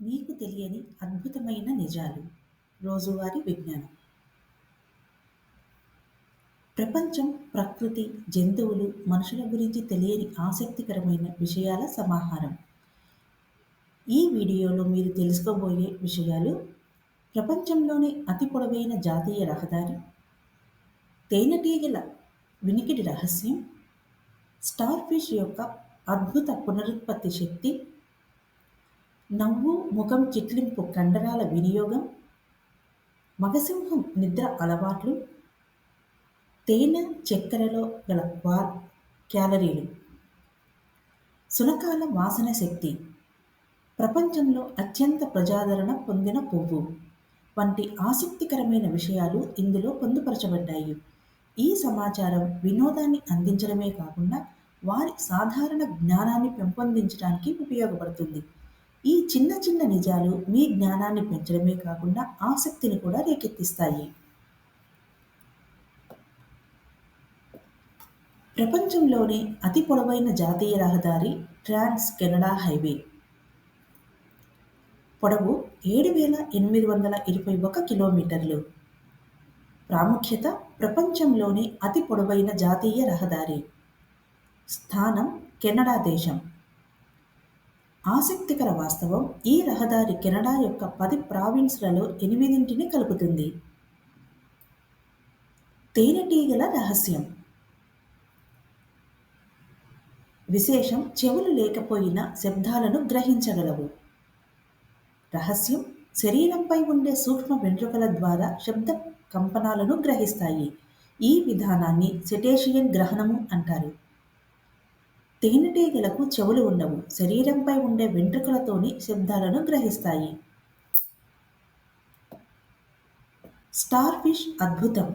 మీకు తెలియని అద్భుతమైన నిజాలు. రోజువారీ విజ్ఞానం. ప్రపంచం ప్రకృతి జంతువులు మనుషుల గురించి తెలియని ఆసక్తికరమైన విషయాల సమాహారం. ఈ వీడియోలో మీరు తెలుసుకోబోయే విషయాలు ప్రపంచంలోనే అతి పొడవైన జాతీయ రహదారి తేనెటీగల వినికిడి రహస్యం స్టార్ ఫిష్ యొక్క అద్భుత పునరుత్పత్తి శక్తి నవ్వు ముఖం చిట్లింపు కండరాల వినియోగం మగసింహం నిద్ర అలవాట్లు తేనె చక్కెరలో గల వా క్యాలరీలు. సునకాల వాసన శక్తి. ప్రపంచంలో అత్యంత ప్రజాదరణ పొందిన పువ్వు. వంటి ఆసక్తికరమైన విషయాలు ఇందులో పొందుపరచబడ్డాయి. ఈ సమాచారం వినోదాన్ని అందించడమే కాకుండా వారి సాధారణ జ్ఞానాన్ని పెంపొందించడానికి ఉపయోగపడుతుంది. ఈ చిన్న చిన్న నిజాలు మీ జ్ఞానాన్ని పెంచడమే కాకుండా ఆసక్తిని కూడా రేకెత్తిస్తాయి. ప్రపంచంలోనే అతి పొడవైన జాతీయ రహదారి ట్రాన్స్ కెనడా హైవే. పొడవు ఏడు వేల ఎనిమిది వందల ఇరవై ఒక కిలోమీటర్లు. ప్రాముఖ్యత ప్రపంచంలోనే అతి పొడవైన జాతీయ రహదారి. స్థానం కెనడా దేశం. ఆసక్తికర వాస్తవం ఈ రహదారి కెనడా యొక్క పది ప్రావిన్స్లలో ఎనిమిదింటిని కలుపుతుంది. తేనెటీగల రహస్యం. విశేషం చెవులు లేకపోయినా శబ్దాలను గ్రహించగలవు. రహస్యం శరీరంపై ఉండే సూక్ష్మ వెంట్రుకల ద్వారా శబ్ద కంపనాలను గ్రహిస్తాయి. ఈ విధానాన్ని సెటేషియన్ గ్రహణము అంటారు. తేనెటీగలకు చెవులు ఉండవు శరీరంపై ఉండే వెంట్రుకలతోని శబ్దాలను గ్రహిస్తాయి. స్టార్ ఫిష్ అద్భుతం.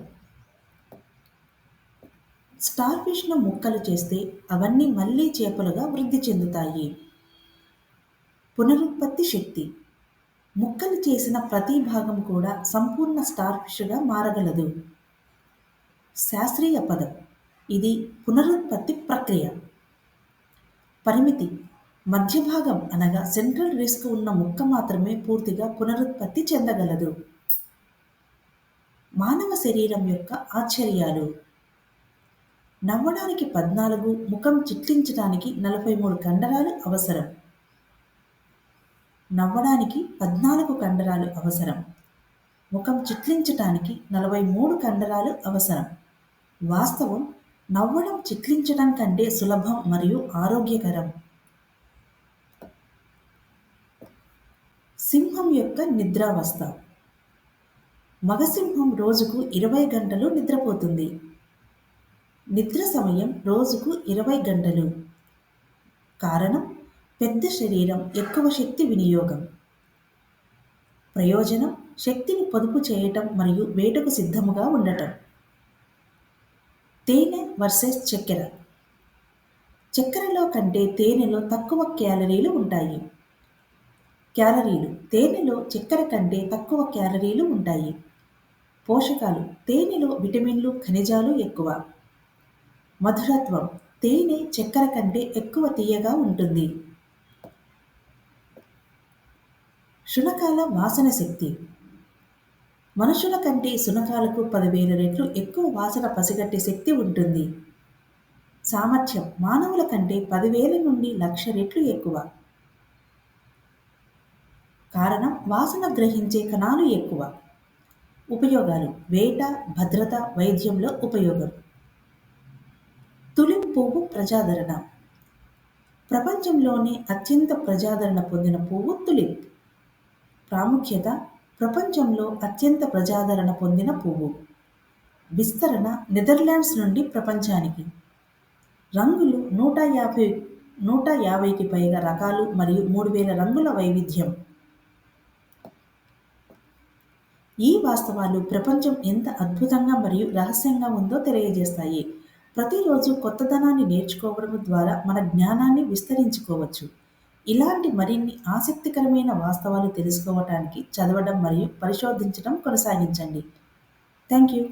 స్టార్ ఫిష్ను ముక్కలు చేస్తే అవన్నీ మళ్ళీ చేపలుగా వృద్ధి చెందుతాయి. పునరుత్పత్తి శక్తి. ముక్కలు చేసిన ప్రతి భాగం కూడా సంపూర్ణ స్టార్ ఫిష్గా మారగలదు. శాస్త్రీయ పదం. ఇది పునరుత్పత్తి ప్రక్రియ. పరిమితి. మధ్య భాగం అనగా సెంట్రల్ రిస్క్ ఉన్న ముక్క మాత్రమే పూర్తిగా పునరుత్పత్తి చెందగలదు. మానవ శరీరం యొక్క ఆశ్చర్యాలు. నవ్వడానికి పద్నాలుగు ముఖం చిట్లించడానికి నలభై మూడు కండరాలు అవసరం. నవ్వడానికి పద్నాలుగు కండరాలు అవసరం. ముఖం చిట్లించటానికి నలభై మూడు కండరాలు అవసరం. వాస్తవం నవ్వడం చిట్లించడం కంటే సులభం మరియు ఆరోగ్యకరం. సింహం యొక్క నిద్రావస్థ. మగసింహం రోజుకు ఇరవై గంటలు నిద్రపోతుంది. నిద్ర సమయం రోజుకు ఇరవై గంటలు. కారణం పెద్ద శరీరం ఎక్కువ శక్తి వినియోగం. ప్రయోజనం శక్తిని పొదుపు చేయటం మరియు వేటకు సిద్ధముగా ఉండటం. తేనె వర్సెస్ చక్కెర. చక్కెరలో కంటే తేనెలో తక్కువ క్యాలరీలు ఉంటాయి. క్యాలరీలు తేనెలో చక్కెర కంటే తక్కువ క్యాలరీలు ఉంటాయి. పోషకాలు తేనెలో విటమిన్లు ఖనిజాలు ఎక్కువ. మధురత్వం తేనె చక్కెర కంటే ఎక్కువ తీయగా ఉంటుంది. శునకాల వాసన శక్తి మనుషుల కంటే సునకాలకు పదివేల రెట్లు ఎక్కువ వాసన పసిగట్టే శక్తి ఉంటుంది. సామర్థ్యం మానవుల కంటే పదివేల నుండి లక్ష రెట్లు ఎక్కువ. కారణం వాసన గ్రహించే కణాలు ఎక్కువ. ఉపయోగాలు వేట భద్రత వైద్యంలో ఉపయోగం. తులిం పువ్వు ప్రజాదరణ. ప్రపంచంలోనే అత్యంత ప్రజాదరణ పొందిన పువ్వు తులిప్ ప్రాముఖ్యత ప్రపంచంలో అత్యంత ప్రజాదరణ పొందిన పువ్వు. విస్తరణ నెదర్లాండ్స్ నుండి ప్రపంచానికి. రంగులు నూట యాభై నూట యాభైకి పైగా రకాలు మరియు మూడు వేల రంగుల వైవిధ్యం. ఈ వాస్తవాలు ప్రపంచం ఎంత అద్భుతంగా మరియు రహస్యంగా ఉందో తెలియజేస్తాయి. ప్రతిరోజు కొత్తదనాన్ని నేర్చుకోవడం ద్వారా మన జ్ఞానాన్ని విస్తరించుకోవచ్చు. ఇలాంటి మరిన్ని ఆసక్తికరమైన వాస్తవాలు తెలుసుకోవటానికి చదవడం మరియు పరిశోధించడం కొనసాగించండి. Thank you.